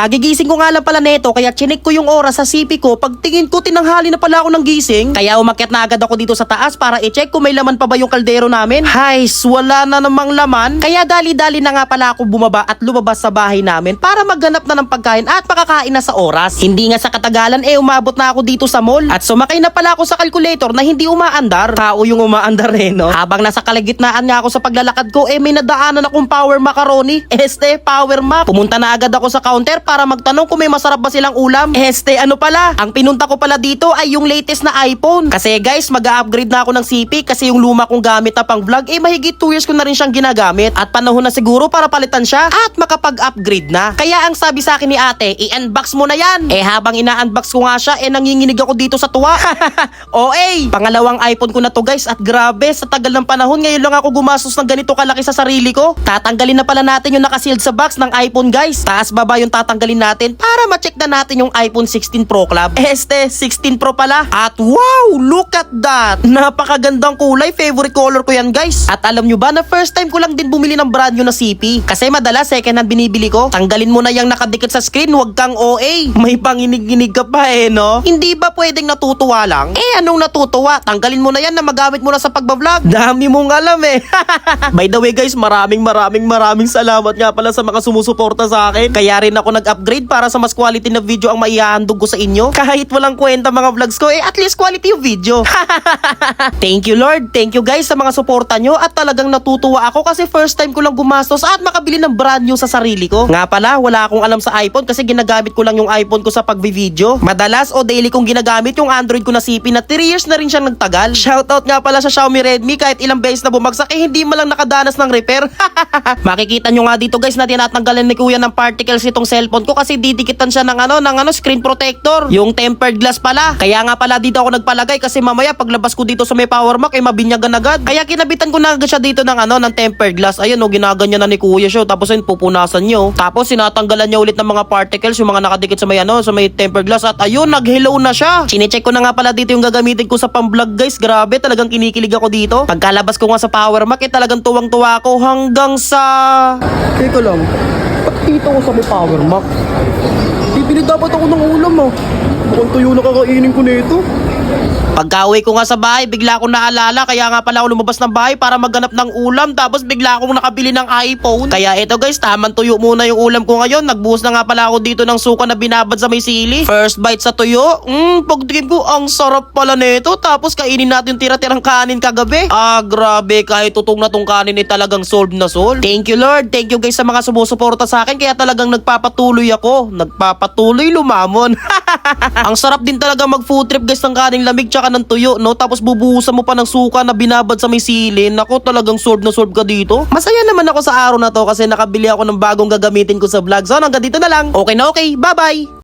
Kagigising ko nga lang pala neto kaya chinik ko yung oras sa CP ko. Pagtingin ko tinanghali na pala ako ng gising. Kaya umakyat na agad ako dito sa taas para i-check kung may laman pa ba yung kaldero namin. Hays, wala na namang laman. Kaya dali-dali na nga pala ako bumaba at lumabas sa bahay namin para maghanap na ng pagkain at makakain na sa oras. Hindi nga sa katagalan eh umabot na ako dito sa mall at sumakay na pala ako sa calculator na hindi umaandar. Tao yung umaandar eh no. Habang nasa kalagitnaan nga ako sa paglalakad ko eh may nadaanan akong power macaroni. Este, power mac. Pumunta na agad ako sa counter para magtanong kung may masarap ba silang ulam. Este, ano pala? Ang pinunta ko pala dito ay yung latest na iPhone. Kasi guys, mag-upgrade na ako ng CP kasi yung luma kong gamit na pang vlog eh mahigit 2 years ko na rin siyang ginagamit. At panahon na siguro para palitan siya at makapag-upgrade na. Kaya ang sabi sa akin ni ate, i-unbox mo na yan. Eh habang ina-unbox ko nga siya, eh nanginginig ako dito sa tuwa. OA! Pangalawang iPhone ko na to guys at grabe, sa tagal ng panahon ngayon lang ako gumastos ng ganito kalaki sa sarili ko. Tatanggalin na pala natin yung nakasealed sa box ng iPhone guys. Taas baba yung tatanggalin natin para ma-check na natin yung iPhone 16 Pro Club. Este, 16 Pro pala. At wow, look at that! Napakagandang kulay, favorite color ko yan guys. At alam nyo ba na first time ko lang din bumili ng brand new na CP. Kasi madalas second hand binibili ko. Tanggalin mo na yung nakadikit sa screen, wag kang OA. May panginig-ginig ka pa eh, no? Hindi ba pwedeng natutuwa lang? Eh, anong natutuwa? Tanggalin mo na yan na magamit mo na sa pagbablog. Dami mong alam eh. By the way guys, maraming maraming maraming salamat nga pala sa mga sumusuporta sa akin. Kaya rin ako nag-upgrade para sa mas quality na video ang maihahandog ko sa inyo. Kahit walang kwenta mga vlogs ko, eh at least quality yung video. Thank you Lord. Thank you guys sa mga suporta nyo at talagang natutuwa ako kasi first time ko lang gumastos at makabili ng brand new sa sarili ko. Nga pala, wala akong alam sa iPhone kasi ginagamit ko lang yung iPhone ko sa pagbi-video. Madalas o daily kong ginagamit yung Android ko na CP na 3 years na rin siyang nagtagal. Shoutout nga pala sa Xiaomi Redmi kahit ilang beses na bumagsak eh hindi mo lang nakadanas ng repair. Makikita nyo nga dito guys na tinatanggalan ni kuya ng particles itong cellphone ko kasi didikitan siya ng ano, ng ano screen protector. Yung tempered glass pala. Kaya nga pala dito ako nagpalagay kasi mamaya paglabas ko dito sa may power mac eh mabinyagan agad. Kaya kinabitan ko na agad siya dito ng ano ng tempered glass. Ayun oh ginaganyan na ni kuya siya. Tapos ayun pupunasan niyo. Tapos sinatanggalan niya ulit ng mga particles yung mga nakadikit sa may ano sa may tempered glass at ayun nag-hello na siya. Chinecheck ko na nga pala dito yung gagamitin ko sa pang-vlog guys. Grabe talagang kinikilig ako dito. Pagkalabas ko nga sa power mac eh talagang tuwang-tuwa ako hanggang sa Teka. Ba't dito ko sa may power mac? Bibili dapat ako ng ulam ah. Mukhang tuyo na kakainin ko nito. Pagka-uwi ko nga sa bahay, bigla akong naalala kaya nga pala ako lumabas ng bahay para maghanap ng ulam tapos bigla akong nakabili ng iPhone. Kaya ito guys, tamang tuyo muna yung ulam ko ngayon. Nagbuhos na nga pala ako dito ng suka na binabad sa may sili. First bite sa tuyo, mmm, pagtikim ko, ang sarap pala nito. Tapos kainin natin tira-tirang kanin kagabi. Ah, grabe, kahit tutong na tong kanin eh talagang solved na solved. Thank you Lord, thank you guys sa mga sumusuporta sa akin kaya talagang nagpapatuloy ako. Nagpapatuloy lumamon. ang sarap din talaga mag food trip guys ng kaning lamig tsaka ng tuyo, no? Tapos bubuhusan mo pa ng suka na binabad sa may silin. Ako talagang solved na solved ka dito. Masaya naman ako sa araw na to kasi nakabili ako ng bagong gagamitin ko sa vlog. So hanggang dito na lang. Okay na okay. Bye-bye!